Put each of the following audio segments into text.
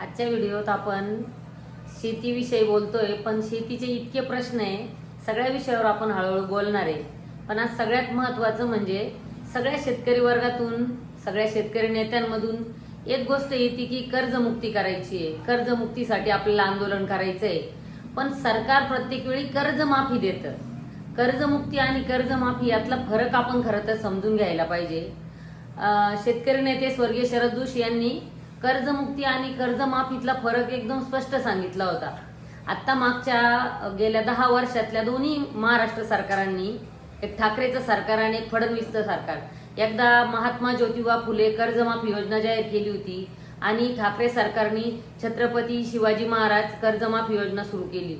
आजच्या व्हिडिओत आपण शेतीविषयी बोलतोय पण शेतीचे इतके प्रश्न आहे सगळ्या विषयावर आपण हळूहळू बोलणार आहे. पण आज सगळ्यात महत्त्वाचं म्हणजे सगळ्या शेतकरी वर्गातून सगळ्या शेतकरी नेत्यांमधून एक गोष्ट येते की कर्जमुक्ती करायची आहे. कर्जमुक्तीसाठी आपल्याला आंदोलन करायचं आहे. पण सरकार प्रत्येक वेळी कर्जमाफी देतं. कर्जमुक्ती आणि कर्जमाफी यातला फरक आपण खरं तर समजून घ्यायला पाहिजे. शेतकरी नेते स्वर्गीय शरद जोशी यांनी कर्जमुक्ती आणि कर्जमाफीतला फरक एकदम स्पष्ट सांगितला होता. आता मागच्या गेल्या दहा वर्षातल्या दोन्ही महाराष्ट्र सरकारांनी एक ठाकरेचं सरकार आणि एक फडणवीसचं सरकार एकदा महात्मा ज्योतिबा फुले कर्जमाफी योजना जाहीर केली होती आणि ठाकरे सरकारने छत्रपती शिवाजी महाराज कर्जमाफी योजना सुरू केली.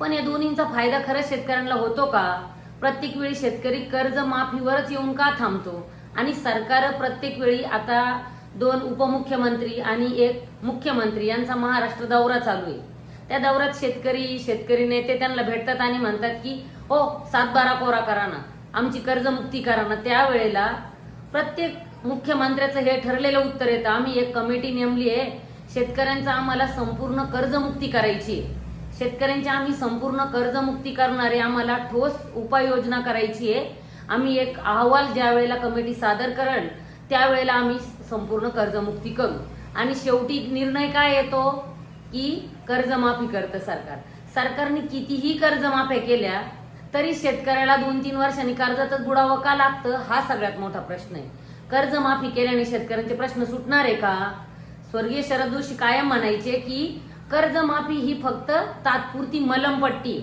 पण या दोन्हींचा फायदा खरंच शेतकऱ्यांना होतो का? प्रत्येक वेळी शेतकरी कर्जमाफीवरच येऊन का थांबतो? आणि सरकार प्रत्येक वेळी आता दोन उपमुख्यमंत्री आणि एक मुख्यमंत्री यांचा महाराष्ट्र दौरा चालू आहे. त्या दौऱ्यात शेतकरी शेतकरी नेते त्यांना भेटतात आणि म्हणतात की हो सात बारा कोरा करा ना. आमची कर्जमुक्ती करा ना. त्यावेळेला प्रत्येक मुख्यमंत्र्याचं हे ठरलेलं उत्तर येतं आम्ही एक कमिटी नेमली आहे. शेतकऱ्यांचं आम्हाला संपूर्ण कर्जमुक्ती करायची आहे. शेतकऱ्यांची आम्ही संपूर्ण कर्जमुक्ती करणारे आम्हाला ठोस उपाययोजना करायची आहे. आम्ही एक अहवाल ज्या वेळेला कमिटी सादर करेल त्यावेळेला आम्ही संपूर्ण कर्जमुक्ती करू. आणि शेवटी निर्णय काय येतो? की कर्जमाफी करतं सरकार. सरकारने कितीही कर्जमाफ्या केल्या तरी शेतकऱ्याला दोन तीन वर्षांनी कर्जातच बुडावं का लागतं? हा सगळ्यात मोठा प्रश्न आहे. कर्जमाफी केल्याने शेतकऱ्यांचे प्रश्न सुटणार आहे का? स्वर्गीय शरद जोशी कायम म्हणायचे की कर्जमाफी ही फक्त तात्पुरती मलमपट्टी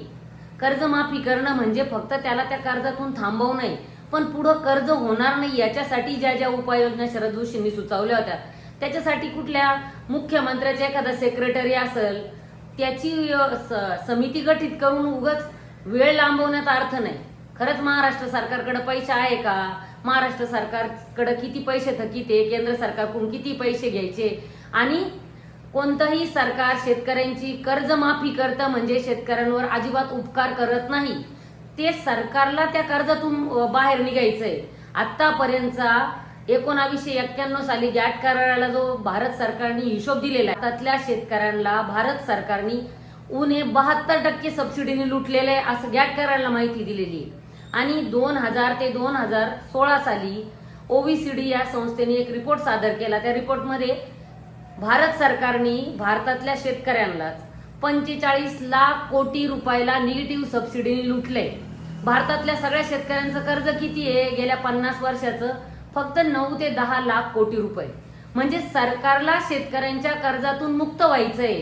कर्जमाफी करणं म्हणजे फक्त त्याला त्या कर्जातून थांबवू नये पण पुढं कर्ज होणार नाही. याच्यासाठी ज्या ज्या उपाययोजना शरद जोशींनी सुचवल्या होत्या त्याच्यासाठी कुठल्या मुख्यमंत्र्याच्या एखादा सेक्रेटरी असेल त्याची समिती गठीत करून उगच वेळ लांबवण्यात अर्थ नाही. खरंच महाराष्ट्र सरकारकडे पैसे आहे का? महाराष्ट्र सरकारकडे किती पैसे थकीत आहे? केंद्र सरकारकडून किती पैसे घ्यायचे? आणि कोणतंही सरकार शेतकऱ्यांची कर्जमाफी करतं म्हणजे शेतकऱ्यांवर अजिबात उपकार करत नाही. ते सरकारला त्या कर्जातून बाहेर निघायचंय. आतापर्यंतचा एकोणावीसशे एक्क्याण्णव साली गॅट कराराला जो भारत सरकारने हिशोब दिलेला आहे त्यातल्या शेतकऱ्यांना भारत सरकारने उणे बहात्तर टक्के सबसिडीने लुटलेले आहे असं गॅट कराराला माहिती दिलेली आहे. आणि दोन हजार ते दोन हजार सोळा साली ओव्हीसीडी या संस्थेने एक रिपोर्ट सादर केला. त्या रिपोर्टमध्ये भारत सरकारने भारतातल्या शेतकऱ्यांनाच पंचेचाळीस लाख कोटी रुपयाला निगेटिव्ह सबसिडीने लुटले भारतातल्या सगळ्या शेतकऱ्यांचं कर्ज किती आहे? गेल्या पन्नास वर्षाचं फक्त नऊ ते दहा लाख कोटी रुपये. म्हणजे सरकारला शेतकऱ्यांच्या कर्जातून मुक्त व्हायचंय.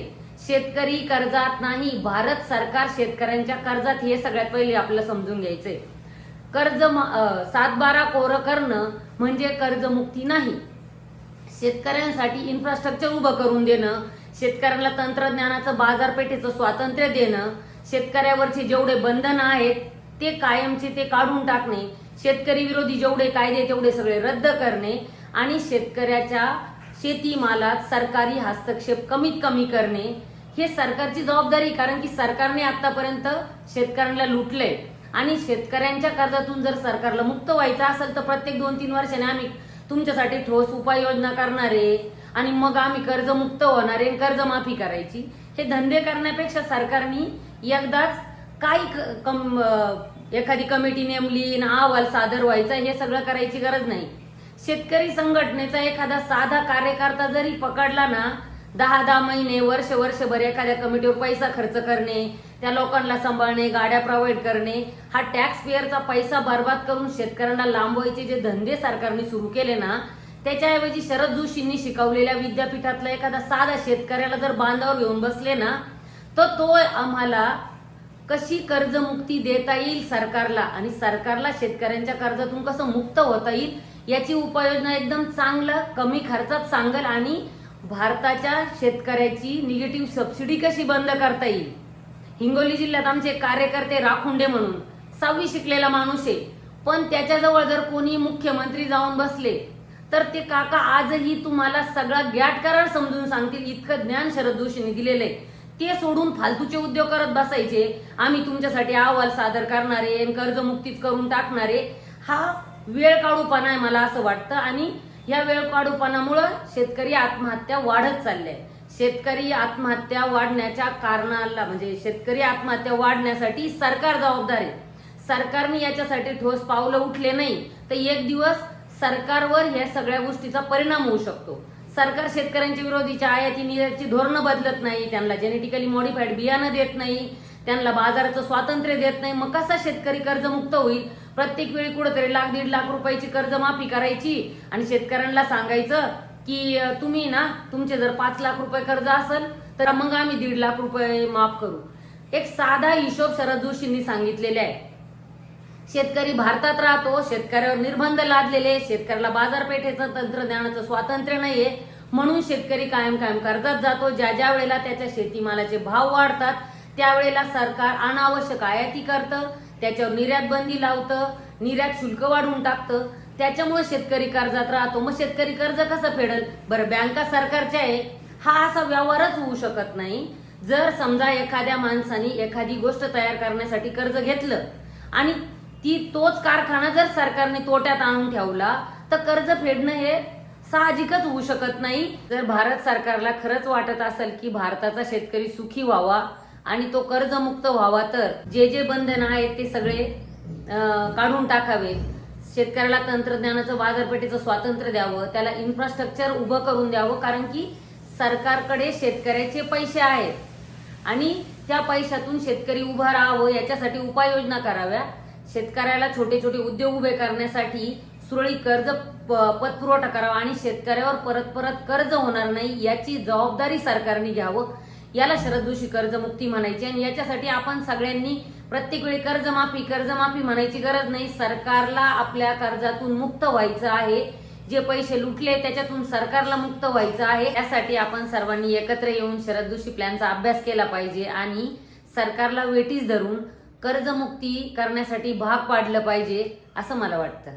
शेतकरी कर्जात नाही भारत सरकार शेतकऱ्यांच्या कर्जात हे सगळ्यात पहिले आपल्याला समजून घ्यायचंय. कर्ज सात बारा कोरं करणं म्हणजे कर्जमुक्ती नाही. शेतकऱ्यांसाठी इन्फ्रास्ट्रक्चर उभं करून देणं शेतकऱ्यांना तंत्रज्ञानाचं बाजारपेठेचं स्वातंत्र्य देणं शेतकऱ्यावरचे जेवढे बंधनं आहेत ते कायमचे ते काढून टाकणे शेतकरी विरोधी जेवढे कायदे तेवढे सगळे रद्द करणे आणि शेतकऱ्याच्या शेतीमालात सरकारी हस्तक्षेप कमीत कमी करणे हे सरकारची जबाबदारी कारण की सरकारने आतापर्यंत शेतकऱ्यांना लुटलंय आणि शेतकऱ्यांच्या कर्जातून जर सरकारला मुक्त व्हायचं असेल तर प्रत्येक दोन तीन वर्षाने आम्ही तुमच्यासाठी ठोस उपाययोजना करणारे आणि मग आम्ही कर्जमुक्त होणारे कर्जमाफी करायची. हे धंदे करण्यापेक्षा सरकारने एकदाच काही क- कम एखादी कमिटी नेमली अहवाल सादर व्हायचा हे सगळं करायची गरज नाही. शेतकरी संघटनेचा एखादा साधा कार्यकर्ता जरी पकडला ना दहा दहा महिने वर्ष वर्षभर एखाद्या कमिटीवर पैसा खर्च करणे त्या लोकांना सांभाळणे गाड्या प्रोव्हाइड करणे हा टॅक्स पेअरचा पैसा बर्बाद करून शेतकऱ्यांना लांबवायचे जे धंदे सरकारने सुरू केले ना त्याच्याऐवजी शरद जोशींनी शिकवलेल्या विद्यापीठातला एखादा साधा शेतकऱ्याला जर बांधावर घेऊन बसले ना तर तो आम्हाला कशी कर्जमुक्ती देता येईल सरकारला आणि सरकारला शेतकऱ्यांच्या कर्जातून कसं मुक्त होता येईल याची उपाययोजना एकदम चांगलं कमी खर्चात सांगल आणि भारताच्या शेतकऱ्याची निगेटिव्ह सबसिडी कशी बंद करता येईल? हिंगोली जिल्ह्यात आमचे कार्यकर्ते राखुंडे म्हणून. सहावी शिकलेला माणूस आहे. पण त्याच्याजवळ जर कोणी मुख्यमंत्री जाऊन बसले तर ते काका आजही तुम्हाला सगळा गॅट करार समजून सांगतील. इतकं ज्ञान शरद जोशीने दिलेलं आहे. ते सोडून फालतूचे उद्योग करत बसायचे. आम्ही तुमच्यासाठी अहवाल सादर करणारे आणि कर्जमुक्तीच करून टाकणारे. हा वेळ काढूपणा आहे मला असं वाटतं. आणि या वेळ काढूपणामुळं शेतकरी आत्महत्या वाढत चालल्या. शेतकरी आत्महत्या वाढण्याच्या कारणाला म्हणजे शेतकरी आत्महत्या वाढण्यासाठी सरकार जबाबदार आहे. सरकारने याच्यासाठी ठोस पावलं उठले नाही. तर एक दिवस सरकारवर ह्या सगळ्या गोष्टीचा परिणाम होऊ शकतो. सरकार शेतकऱ्यांच्या विरोधीच्या आयाती निर्यातीची धोरणं बदलत नाही त्यांना जेनेटिकली मॉडिफाईड बियाणं देत नाही त्यांना बाजाराचं स्वातंत्र्य देत नाही. मग कसा शेतकरी कर्जमुक्त होईल? प्रत्येक वेळी कुठेतरी लाख दीड लाख रुपयाची कर्जमाफी करायची आणि शेतकऱ्यांना सांगायचं की तुम्ही ना तुमचे जर पाच लाख रुपये कर्ज असेल तर मग आम्ही दीड लाख रुपये माफ करू. एक साधा हिशोब शरद जोशींनी सांगितलेले आहे. शेतकरी भारतात राहतो शेतकऱ्यावर निर्बंध लादलेले शेतकऱ्याला बाजारपेठेचं तंत्रज्ञानाचं स्वातंत्र्य नाहीये. म्हणून शेतकरी कायम कायम कर्जात जातो. ज्या ज्या वेळेला त्याच्या शेतीमालाचे भाव वाढतात त्यावेळेला सरकार अनावश्यक आयाती करतं त्याच्यावर निर्यात बंदी लावतं निर्यात शुल्क वाढवून टाकतं. त्याच्यामुळे शेतकरी कर्जात राहतो. मग शेतकरी कर्ज कसं फेडल? बरं बँका सरकारच्या आहे. हा असा व्यवहारच होऊ शकत नाही. जर समजा एखाद्या माणसाने एखादी गोष्ट तयार करण्यासाठी कर्ज घेतलं आणि ती तोच कारखाना जर सरकारने तोट्यात आणून ठेवला तर कर्ज फेडणं हे साहजिकच होऊ शकत नाही. जर भारत सरकारला खरंच वाटत असेल की भारताचा शेतकरी सुखी व्हावा आणि तो कर्जमुक्त व्हावा तर जे जे बंधन आहेत ते सगळे काढून टाकावे शेतकऱ्याला तंत्रज्ञानाचं बाजारपेठेचं स्वातंत्र्य द्यावं त्याला इन्फ्रास्ट्रक्चर उभं करून द्यावं कारण की सरकारकडे शेतकऱ्याचे पैसे आहेत. आणि त्या पैशातून शेतकरी उभा राहावं याच्यासाठी उपाययोजना कराव्या. शेतकऱ्याला छोटे छोटे उद्योग उभे करण्यासाठी सुरळीत कर्ज प- पतपुरवठा करावा आणि शेतकऱ्यावर परत परत कर्ज होणार नाही याची जबाबदारी सरकारने घ्यावं. याला शरद जोशी कर्जमुक्ती म्हणायची आणि याच्यासाठी आपण सगळ्यांनी प्रत्येक वेळी कर्जमाफी कर्जमाफी म्हणायची गरज नाही. सरकारला आपल्या कर्जातून मुक्त व्हायचं आहे. जे पैसे लुटले त्याच्यातून सरकारला मुक्त व्हायचं आहे. यासाठी आपण सर्वांनी एकत्र येऊन शरद जोशी प्लॅनचा अभ्यास केला पाहिजे आणि सरकारला वेटीस धरून कर्जमुक्ती करण्यासाठी भाग पाडलं पाहिजे असं मला वाटतं.